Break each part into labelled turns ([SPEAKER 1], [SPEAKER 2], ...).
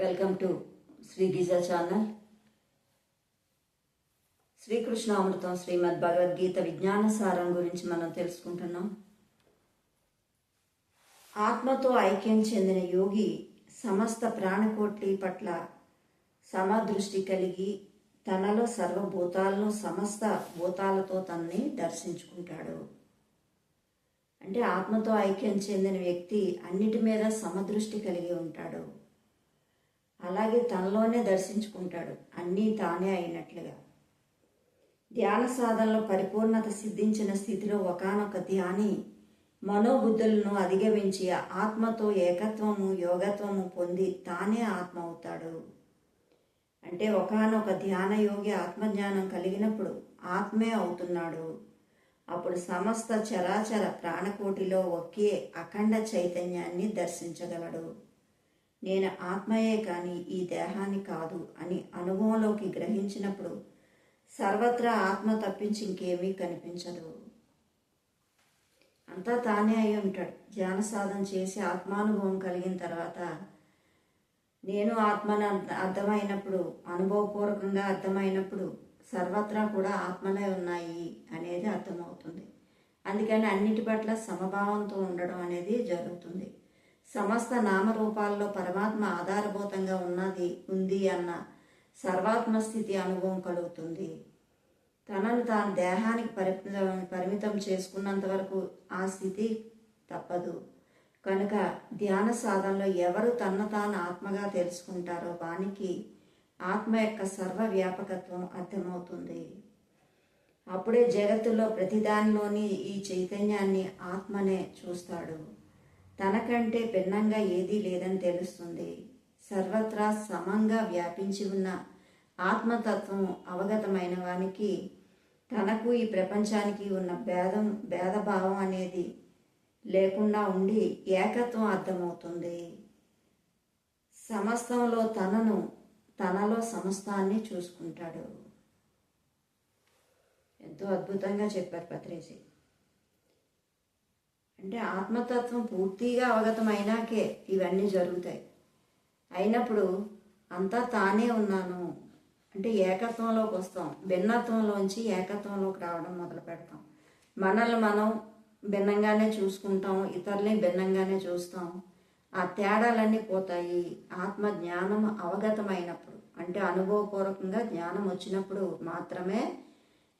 [SPEAKER 1] Welcome to Shri Giza channel Srikrishna అమృతం శ్రీమద్ భగవద్గీత విజ్ఞాన సారం గురించి మనం తెలుసుకుంటున్నాం. ఆత్మతో ఐక్యం చెందిన యోగి సమస్త ప్రాణకోట్లి పట్ల సమదృష్టి కలిగి తనలో సర్వభూతాలను సమస్త భూతాలతో తనని దర్శించుకుంటాడు. అంటే ఆత్మతో ఐక్యం చెందిన వ్యక్తి అన్నిటి మీద సమదృష్టి కలిగి ఉంటాడు. అలాగే తనలోనే దర్శించుకుంటాడు. అన్నీ తానే అయినట్లుగా. ధ్యాన సాధనలో పరిపూర్ణత సిద్ధించిన స్థితిలో ఒకానొక ధ్యాని మనోబుద్ధులను అధిగమించి ఆత్మతో ఏకత్వము యోగత్వము పొంది తానే ఆత్మ అవుతాడు అంటే ఒకానొక ధ్యాన యోగి ఆత్మజ్ఞానం కలిగినప్పుడు ఆత్మే అవుతున్నాడు. అప్పుడు సమస్త చరాచర ప్రాణకోటిలో ఒకే అఖండ చైతన్యాన్ని దర్శించగలడు. నేను ఆత్మయే కానీ ఈ దేహాన్ని కాదు అని అనుభవంలోకి గ్రహించినప్పుడు సర్వత్రా ఆత్మ తప్పించి ఇంకేమీ కనిపించదు. అంతా తానే అయి ఉంటాడు. ధ్యాన సాధన చేసి ఆత్మానుభవం కలిగిన తర్వాత నేను ఆత్మని అర్థ- అర్థమైనప్పుడు అనుభవపూర్వకంగా అర్థమైనప్పుడు సర్వత్రా కూడా ఆత్మలే ఉన్నాయి అనేది అర్థమవుతుంది. అందుకని అన్నిటి పట్ల సమభావంతో ఉండడం అనేది జరుగుతుంది. సమస్త నామరూపాల్లో పరమాత్మ ఆధారభూతంగా ఉన్నది ఉంది అన్న సర్వాత్మ స్థితి అనుభవం కలుగుతుంది. తనను తాను దేహానికి పరిమితం పరిమితం చేసుకున్నంత వరకు ఆ స్థితి తప్పదు. కనుక ధ్యాన సాధనలో ఎవరు తన తాను ఆత్మగా తెలుసుకుంటారో వానికి ఆత్మ యొక్క సర్వ వ్యాపకత్వం అర్థమవుతుంది. అప్పుడే జగత్తులో ప్రతిదానిలోని ఈ చైతన్యాన్ని ఆత్మనే చూస్తాడు. తనకంటే భిన్నంగా ఏదీ లేదని తెలుస్తుంది. సర్వత్రా సమంగా వ్యాపించి ఉన్న ఆత్మతత్వం అవగతమైన వానికి తనకు ఈ ప్రపంచానికి ఉన్న భేదం భేదభావం అనేది లేకుండా ఉండి ఏకత్వం అర్థమవుతుంది. సమస్తంలో తనను తనలో సమస్తాన్ని చూసుకుంటాడు. ఎంతో అద్భుతంగా చెప్పారు పత్రేజీ అంటే ఆత్మతత్వం పూర్తిగా అవగతం అయినాకే ఇవన్నీ జరుగుతాయి. అయినప్పుడు అంతా తానే ఉన్నాను. అంటే ఏకత్వంలోకి వస్తాం. భిన్నత్వంలోంచి ఏకత్వంలోకి రావడం మొదలు పెడతాం. మనల్ని మనం భిన్నంగానే చూసుకుంటాం. ఇతరులని భిన్నంగానే చూస్తాం. ఆ తేడాలన్నీ పోతాయి. ఆత్మ జ్ఞానం అవగతమైనప్పుడు అంటే అనుభవపూర్వకంగా జ్ఞానం వచ్చినప్పుడు మాత్రమే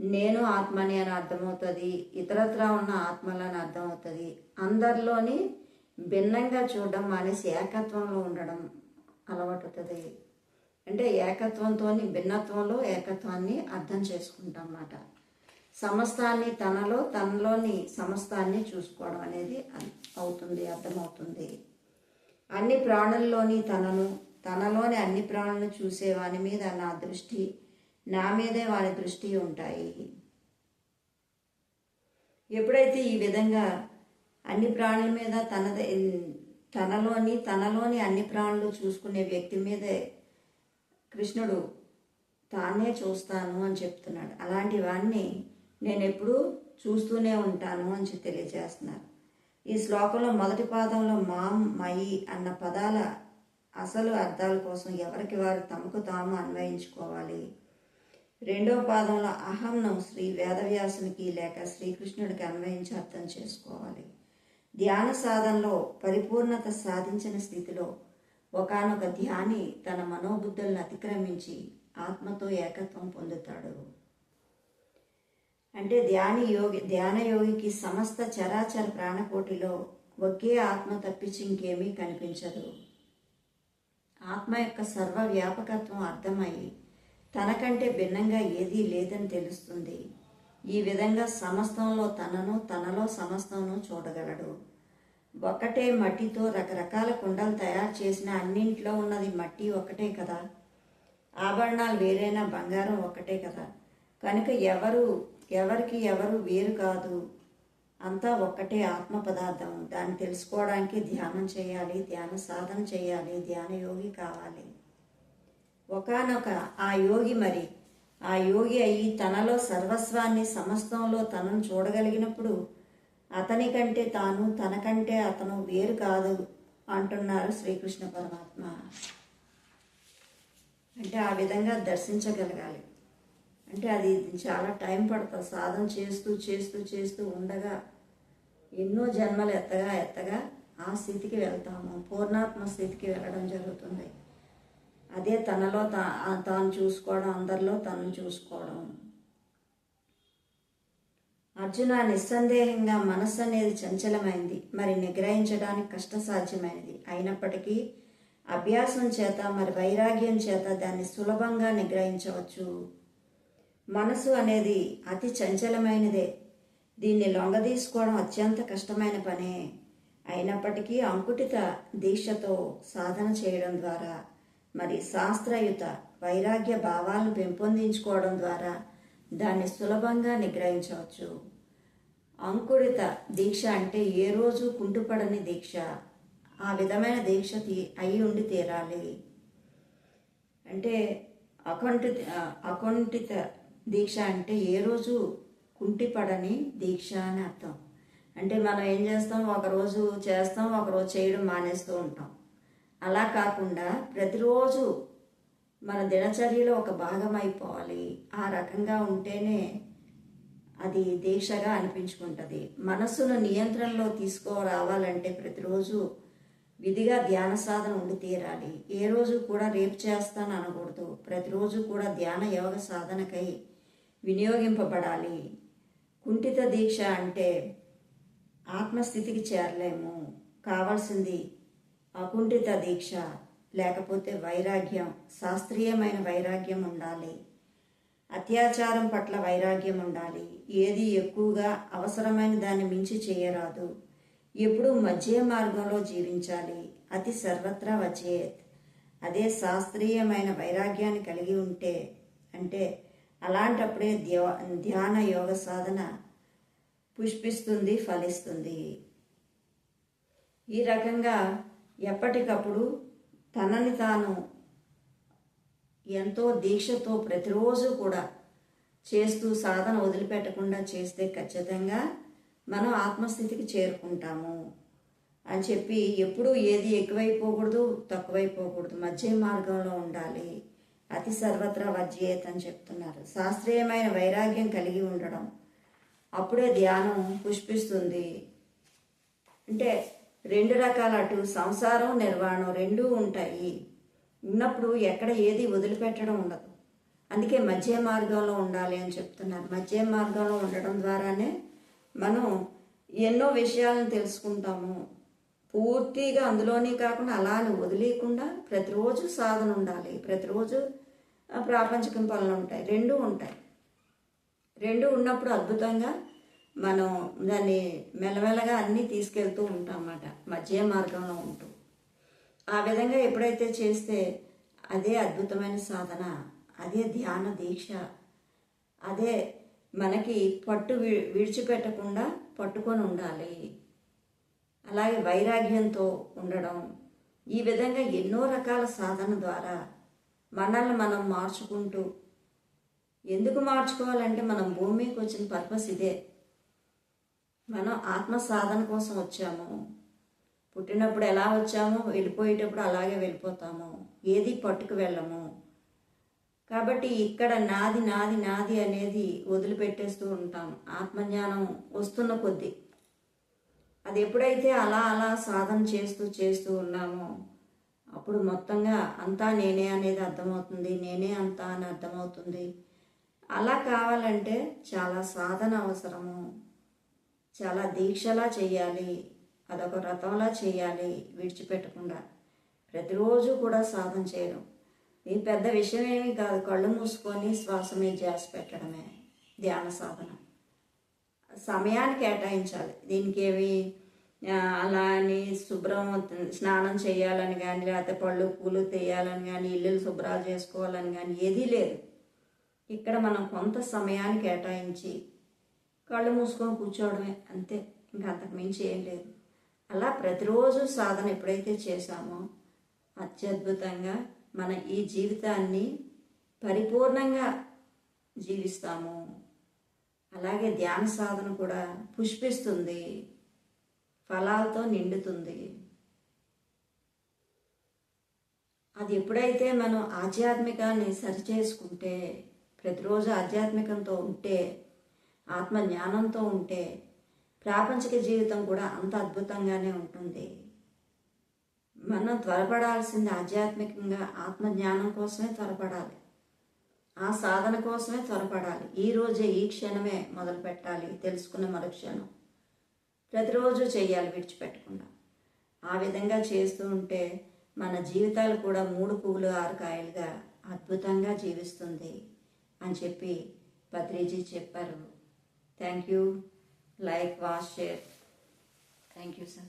[SPEAKER 1] నేను ఆత్మని అని అర్థమవుతుంది ఇతరత్రా ఉన్న ఆత్మలని అర్థమవుతుంది. అందరిలోని భిన్నంగా చూడడం మానేసి ఏకత్వంలో ఉండడం అలవాటుతుంది అంటే ఏకత్వంతో భిన్నత్వంలో ఏకత్వాన్ని అర్థం చేసుకుంటాం అన్నమాట సమస్తాన్ని తనలో తనలోని సమస్తాన్ని చూసుకోవడం అనేది అవుతుంది అర్థమవుతుంది. అన్ని ప్రాణుల్లోని తనను తనలోని అన్ని ప్రాణులను చూసేవాని మీద నా దృష్టి నా మీదే వారి దృష్టి ఉంటాయి. ఎప్పుడైతే ఈ విధంగా అన్ని ప్రాణుల మీద తనదే తనలోని తనలోని అన్ని ప్రాణులు చూసుకునే వ్యక్తి మీదే కృష్ణుడు తానే చూస్తాను అని చెప్తున్నాడు. అలాంటి వాడిని నేను ఎప్పుడూ చూస్తూనే ఉంటాను అని తెలియజేస్తున్నారు. ఈ శ్లోకంలో మొదటి పాదంలో మాం మయి అన్న పదాల అసలు అర్థాల కోసం ఎవరికి వారు తమకు తాము అన్వయించుకోవాలి? రెండవ పాదంలో అహంను శ్రీ వేదవ్యాసునికి లేక శ్రీకృష్ణుడికి అన్వయించి అర్థం చేసుకోవాలి. ధ్యాన సాధనలో పరిపూర్ణత సాధించిన స్థితిలో ఒకానొక ధ్యాని తన మనోబుద్ధులను అతిక్రమించి ఆత్మతో ఏకత్వం పొందుతాడు. అంటే ధ్యాని యోగి ధ్యాన యోగికి సమస్త చరాచర ప్రాణకోటిలో ఒకే ఆత్మ తప్పించి ఇంకేమీ కనిపించదు. ఆత్మ యొక్క సర్వ వ్యాపకత్వం అర్థమయ్యి తనకంటే భిన్నంగా ఏదీ లేదని తెలుస్తుంది. ఈ విధంగా సమస్తంలో తనను తనలో సమస్తమును చూడగలడు. ఒకటే మట్టితో రకరకాల కుండలు తయారు చేసిన అన్నింట్లో ఉన్నది మట్టి ఒకటే కదా. ఆభరణాలు వేరైనా బంగారం ఒకటే కదా. కనుక ఎవరు ఎవరికి ఎవరు వేరు కాదు. అంతా ఒక్కటే ఆత్మ పదార్థం. దాన్ని తెలుసుకోవడానికి ధ్యానం చేయాలి ధ్యాన సాధన చేయాలి ధ్యాన యోగి కావాలి. ఒకానొక ఆ యోగి మరి ఆ యోగి అయి తనలో సర్వస్వాన్ని సమస్తంలో తనను చూడగలిగినప్పుడు అతని కంటే తాను తనకంటే అతను వేరు కాదు అంటున్నారు శ్రీకృష్ణ పరమాత్మ. అంటే ఆ విధంగా దర్శించగలగాలి. అంటే అది చాలా టైం పడుతుంది. సాధన చేస్తూ చేస్తూ చేస్తూ ఉండగా ఎన్నో జన్మలు ఎత్తగా ఎత్తగా ఆ స్థితికి వెళ్తాము. పూర్ణాత్మ స్థితికి వెళ్ళడం జరుగుతుంది. అదే తనలో తా తాను చూసుకోవడం అందరిలో తనను చూసుకోవడం. అర్జున నిస్సందేహంగా మనస్సు అనేది చంచలమైంది. మరి నిగ్రహించడానికి కష్టసాధ్యమైనది. అయినప్పటికీ అభ్యాసం చేత మరి వైరాగ్యం చేత దాన్ని సులభంగా నిగ్రహించవచ్చు. మనసు అనేది అతి చంచలమైనదే. దీన్ని లొంగదీసుకోవడం అత్యంత కష్టమైన పనే. అయినప్పటికీ అంకుటిత దీక్షతో సాధన చేయడం ద్వారా మరి శాస్త్రయుత వైరాగ్య భావాలను పెంపొందించుకోవడం ద్వారా దాన్ని సులభంగా నిగ్రహించవచ్చు. అంకురిత దీక్ష అంటే ఏ రోజు కుంటుపడని దీక్ష. ఆ విధమైన దీక్ష తీ అయి ఉండి తీరాలి. అంటే అకుంఠిత అకుంఠిత దీక్ష అంటే ఏ రోజు కుంటిపడని దీక్ష అని అర్థం. అంటే మనం ఏం చేస్తాం? ఒకరోజు చేస్తాం ఒకరోజు చేయడం మానేస్తూ ఉంటాం. అలా కాకుండా ప్రతిరోజు మన దినచర్యలో ఒక భాగం అయిపోవాలి ఆ రకంగా ఉంటేనే అది దీక్షగా అనిపించుకుంటుంది. మనస్సును నియంత్రణలో తీసుకురావాలంటే ప్రతిరోజు విధిగా ధ్యాన సాధన ఉండి తీరాలి. ఏ రోజు కూడా రేపు చేస్తాను అనకూడదు. ప్రతిరోజు కూడా ధ్యాన యోగ సాధనకై వినియోగింపబడాలి. కుంఠిత దీక్ష అంటే ఆత్మస్థితికి చేరలేము. కావాల్సింది అకుంఠిత దీక్ష లేకపోతే వైరాగ్యం శాస్త్రీయమైన వైరాగ్యం ఉండాలి. అత్యాచారం పట్ల వైరాగ్యం ఉండాలి. ఏది ఎక్కువగా అవసరమైన దాన్ని మించి చేయరాదు. ఎప్పుడూ మధ్య మార్గంలో జీవించాలి. అతి సర్వత్రా వచ్చేత్ అదే శాస్త్రీయమైన వైరాగ్యాన్ని కలిగి ఉంటే అంటే అలాంటప్పుడే ధ్యాన యోగ సాధన పుష్పిస్తుంది ఫలిస్తుంది. ఈ రకంగా ఎప్పటికప్పుడు తనని తాను ఎంతో దీక్షతో ప్రతిరోజు కూడా చేస్తూ సాధన వదిలిపెట్టకుండా చేస్తే ఖచ్చితంగా మనం ఆత్మస్థితికి చేరుకుంటాము అని చెప్పి ఎప్పుడూ ఏది ఎక్కువైపోకూడదు తక్కువైపోకూడదు. మధ్య మార్గంలో ఉండాలి. అతి సర్వత్రా వజ్యేత్ అని చెప్తున్నారు. శాస్త్రీయమైన వైరాగ్యం కలిగి ఉండడం. అప్పుడే ధ్యానం పుష్పిస్తుంది. అంటే రెండు రకాల అటు సంసారం నిర్వాణం రెండూ ఉంటాయి. ఉన్నప్పుడు ఎక్కడ ఏది వదిలిపెట్టడం ఉండదు. అందుకే మధ్య మార్గంలో ఉండాలి అని చెప్తున్నారు. మధ్య మార్గంలో ఉండడం ద్వారానే మనం ఎన్నో విషయాలను తెలుసుకుంటాము. పూర్తిగా అందులోనే కాకుండా అలానే వదిలేయకుండా ప్రతిరోజు సాధన ఉండాలి. ప్రతిరోజు ప్రాపంచకం పనులు ఉంటాయి. రెండు ఉంటాయి. రెండు ఉన్నప్పుడు అద్భుతంగా మనం దాన్ని మెల్లమెల్లగా అన్నీ తీసుకెళ్తూ ఉంటాం అన్నమాట మధ్య మార్గంలో ఉంటూ. ఆ విధంగా ఎప్పుడైతే చేస్తే అదే అద్భుతమైన సాధన అదే ధ్యాన దీక్ష అదే మనకి పట్టు వి- విడిచిపెట్టకుండా పట్టుకొని ఉండాలి. అలాగే వైరాగ్యంతో ఉండడం. ఈ విధంగా ఎన్నో రకాల సాధన ద్వారా మనల్ని మనం మార్చుకుంటూ ఎందుకు మార్చుకోవాలంటే మనం భూమికి వచ్చిన పర్పస్ ఇదే. మనం ఆత్మ సాధన కోసం వచ్చాము. పుట్టినప్పుడు ఎలా వచ్చామో వెళ్ళిపోయేటప్పుడు అలాగే వెళ్ళిపోతాము. ఏది పట్టుకు వెళ్ళము. కాబట్టి ఇక్కడ నాది నాది నాది అనేది వదిలిపెట్టేస్తూ ఉంటాం. ఆత్మజ్ఞానం వస్తున్న కొద్దీ. అది ఎప్పుడైతే అలా అలా సాధన చేస్తూ చేస్తూ ఉన్నామో అప్పుడు మొత్తంగా అంతా నేనే అనేది అర్థమవుతుంది. నేనే అంతా అని అర్థమవుతుంది. అలా కావాలంటే చాలా సాధన అవసరము. చాలా దీక్షలా చేయాలి అదొక వ్రతంలా చేయాలి విడిచిపెట్టకుండా. ప్రతిరోజు కూడా సాధన చేయడం. ఇది పెద్ద విషయం ఏమీ కాదు కళ్ళు మూసుకొని శ్వాస మీద ధ్యాస పెట్టడమే ధ్యాన సాధన. సమయాన్ని కేటాయించాలి. దీనికి ఏమి అలా అని శుభ్రం స్నానం చేయాలని కానీ లేకపోతే పళ్ళు పూలు తీయాలని కానీ ఇల్లులు శుభ్రాలు చేసుకోవాలని కానీ ఏదీ లేదు. ఇక్కడ మనం కొంత సమయాన్ని కేటాయించి కళ్ళు మూసుకొని కూర్చోవడమే అంతే. ఇంకా అంతకు మించి ఏం లేదు. అలా ప్రతిరోజు సాధన ఎప్పుడైతే చేశామో అత్యద్భుతంగా మన ఈ జీవితాన్ని పరిపూర్ణంగా జీవిస్తాము. అలాగే ధ్యాన సాధన కూడా పుష్పిస్తుంది ఫలాలతో నిండుతుంది. అది ఎప్పుడైతే మనం ఆధ్యాత్మికాన్ని సరిచేసుకుంటే ప్రతిరోజు ఆధ్యాత్మికంతో ఉంటే ఆత్మ జ్ఞానంతో ఉంటే ప్రాపంచిక జీవితం కూడా అంత అద్భుతంగానే ఉంటుంది. మనం త్వరపడాల్సింది ఆధ్యాత్మికంగా ఆత్మ జ్ఞానం కోసమే త్వరపడాలి. ఆ సాధన కోసమే త్వరపడాలి. ఈ రోజే ఈ క్షణమే మొదలు పెట్టాలి. తెలుసుకున్న మరుక్షణం. ప్రతిరోజు చేయాలి విడిచిపెట్టకుండా. ఆ విధంగా చేస్తూ ఉంటే మన జీవితాలు కూడా మూడు పువ్వులు ఆరు కాయలుగా అద్భుతంగా జీవిస్తుంది అని చెప్పి పత్రిజీ చెప్పారు. Thank you. Like, was, share. Thank you, sir.